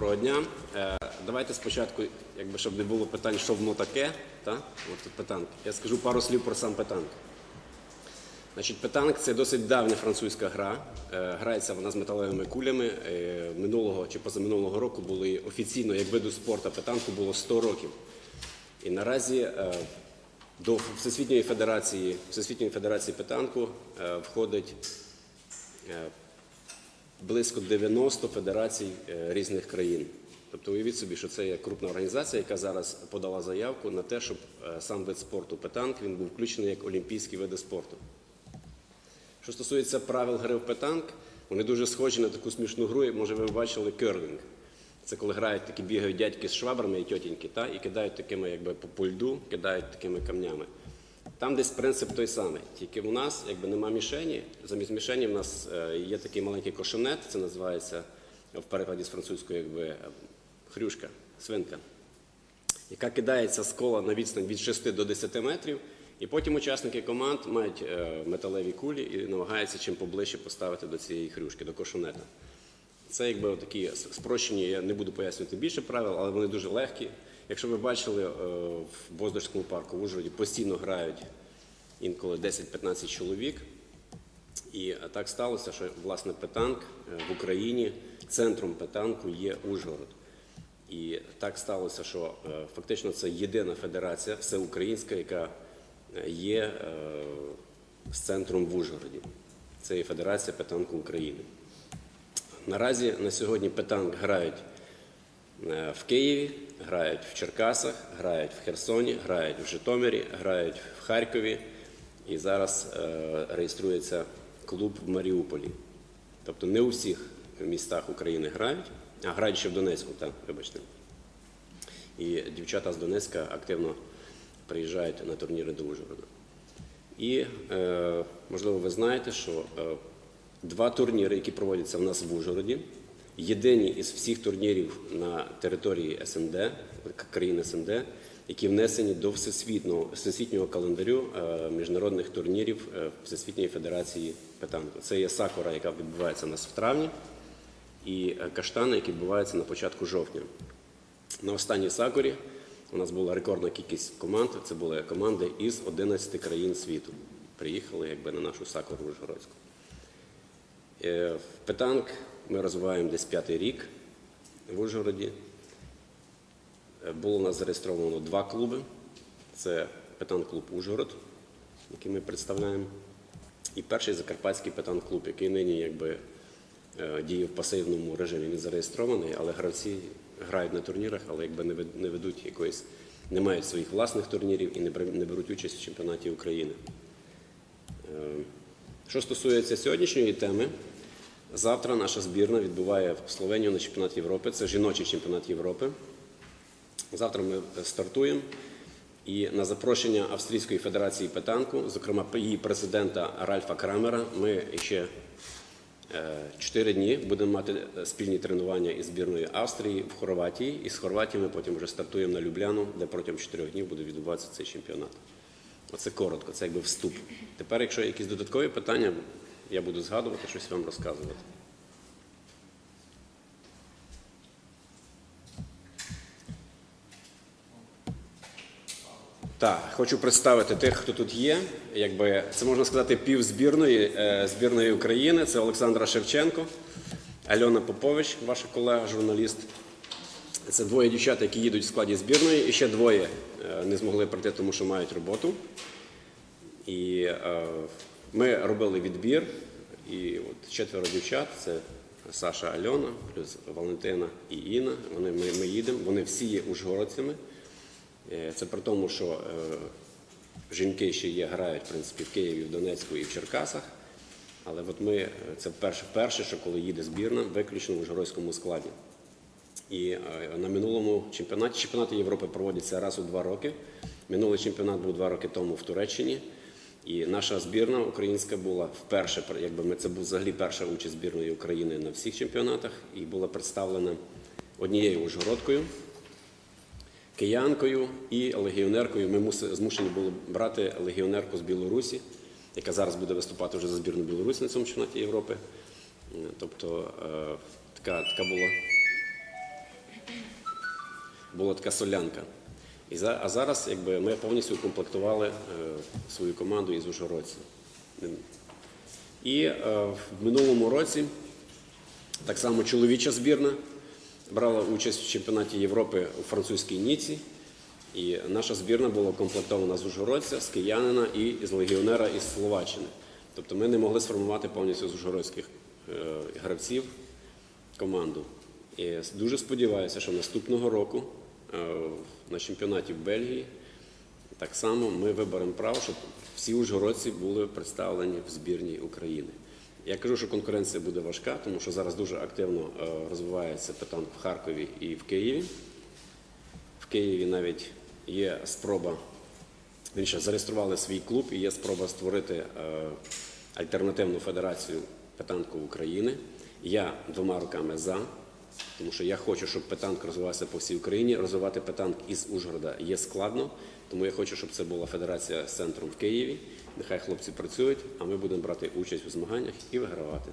доброго дня. Е, Давайте спочатку, якби щоб не було питань, що воно таке, та? От тут питанк. Я скажу пару слів про сам питанк. Значить, питанк це досить давня французька гра. Е, Грається вона з металевими кулями. Е, Минулого чи позаминулого року були офіційно, як виду спорту питанку було 100 років. І наразі до Всесвітньої федерації, Всесвітньої федерації питанку входить близько 90 федерацій е, різних країн. Тобто уявіть собі, що це є крупна організація, яка зараз подала заявку на те, щоб е, сам вид спорту петанк він був включений як олімпійський вид спорту. Що стосується правил гри в петанк, вони дуже схожі на таку смішну гру, може ви бачили керлінг. Це коли грають такі бігають дядьки з швабрами і тьотіньки, та, і кидають такими, якби по по льду, кидають такими камнями. Там десь принцип той самий. Тільки у нас якби нема мішені. Замість мішені в нас е, є такий маленький кошенет, це називається в перекладі з французької якби, хрюшка, свинка, яка кидається з кола на відстань від 6 до 10 метрів. І потім учасники команд мають е, металеві кулі і намагаються чим поближче поставити до цієї хрюшки, до кошенета. Це якби такі спрощені, я не буду пояснювати більше правил, але вони дуже легкі. Якщо ви бачили е, в Боздорському парку в Ужгороді постійно грають інколи 10-15 чоловік. І так сталося, що власне петанк е, в Україні центром петанку є Ужгород. І так сталося, що е, фактично це єдина федерація всеукраїнська, яка є з центром в Ужгороді. Це є Федерація петанку України. Наразі на сьогодні петанк грають в Києві, грають в Черкасах, грають в Херсоні, грають в Житомирі, грають в Харкові. І зараз е, реєструється клуб в Маріуполі. Тобто не у всіх містах України грають, а грають ще в Донецьку, так, вибачте. І дівчата з Донецька активно приїжджають на турніри до Ужгорода. І, е, можливо, ви знаєте, що е, два турніри, які проводяться в нас в Ужгороді, єдині із всіх турнірів на території СНД, країн СНД, які внесені до всесвітнього, всесвітнього календарю е, міжнародних турнірів е, Всесвітньої Федерації Петанку. Це є Сакура, яка відбувається у нас в травні, і е, Каштани, які відбуваються на початку жовтня. На останній Сакурі у нас була рекордна кількість команд. Це були команди із 11 країн світу. Приїхали якби на нашу Сакуру Ужгородську. Петанк ми розвиваємо десь п'ятий рік в Ужгороді. Е, Було у нас зареєстровано два клуби. Це Петанк-клуб Ужгород, який ми представляємо, і перший Закарпатський петанк-клуб, який нині якби е, діє в пасивному режимі. Він зареєстрований, але гравці грають на турнірах, але якби не ведуть якоїсь, не мають своїх власних турнірів і не беруть участь в чемпіонаті України. Е, Що стосується сьогоднішньої теми, завтра наша збірна відбуває в Словенію на чемпіонат Європи. Це жіночий чемпіонат Європи. Завтра ми стартуємо. І на запрошення Австрійської федерації петанку, зокрема її президента Ральфа Крамера, ми ще е, чотири дні будемо мати е, спільні тренування із збірною Австрії в Хорватії. І з Хорватії ми потім вже стартуємо на Любляну, де протягом чотирьох днів буде відбуватися цей чемпіонат. Оце коротко, це якби вступ. Тепер, якщо якісь додаткові питання, я буду згадувати, щось вам розказувати. Так, хочу представити тих, хто тут є. Якби це можна сказати пів збірної е, збірної України. Це Олександра Шевченко, Альона Попович, ваша колега, журналіст. Це двоє дівчат, які їдуть в складі збірної, і ще двоє е, не змогли прийти, тому що мають роботу. І е, ми робили відбір, і от четверо дівчат це Саша Альона, плюс Валентина і Інна. Вони, ми, ми їдемо, вони всі є ужгородцями. Е, Це при тому, що е, жінки ще є, грають в принципі, в Києві, в Донецьку і в Черкасах. Але от ми, е, це вперше, вперше, що коли їде збірна, виключно в ужгородському складі. І е, на минулому чемпіонаті чемпіонати Європи проводяться раз у два роки. Минулий чемпіонат був два роки тому в Туреччині. І наша збірна українська була вперше, якби ми це був взагалі перша участь збірної України на всіх чемпіонатах, і була представлена однією ужгородкою, киянкою і легіонеркою. Ми змушені були брати легіонерку з Білорусі, яка зараз буде виступати вже за збірну Білорусі на цьому чемпіонаті Європи. Е, Тобто е, така, така була була така солянка. І а зараз якби, ми повністю укомплектували е, свою команду із ужгородців. І е, в минулому році так само чоловіча збірна брала участь в чемпіонаті Європи у французькій Ніці. І наша збірна була комплектована з Ужгородця, з киянина і з легіонера із Словаччини. Тобто ми не могли сформувати повністю з ужгородських е, гравців команду. І дуже сподіваюся, що наступного року на чемпіонаті в Бельгії так само ми виберемо право, щоб всі ужгородці були представлені в збірній України. Я кажу, що конкуренція буде важка, тому що зараз дуже активно е, розвивається питанк в Харкові і в Києві. В Києві навіть є спроба, він зареєстрували свій клуб і є спроба створити е, альтернативну федерацію питанку України. Я двома руками за, тому що я хочу, щоб питанк розвивався по всій Україні. Розвивати питанк із Ужгорода є складно, тому я хочу, щоб це була федерація з центром в Києві. Нехай хлопці працюють, а ми будемо брати участь у змаганнях і вигравати.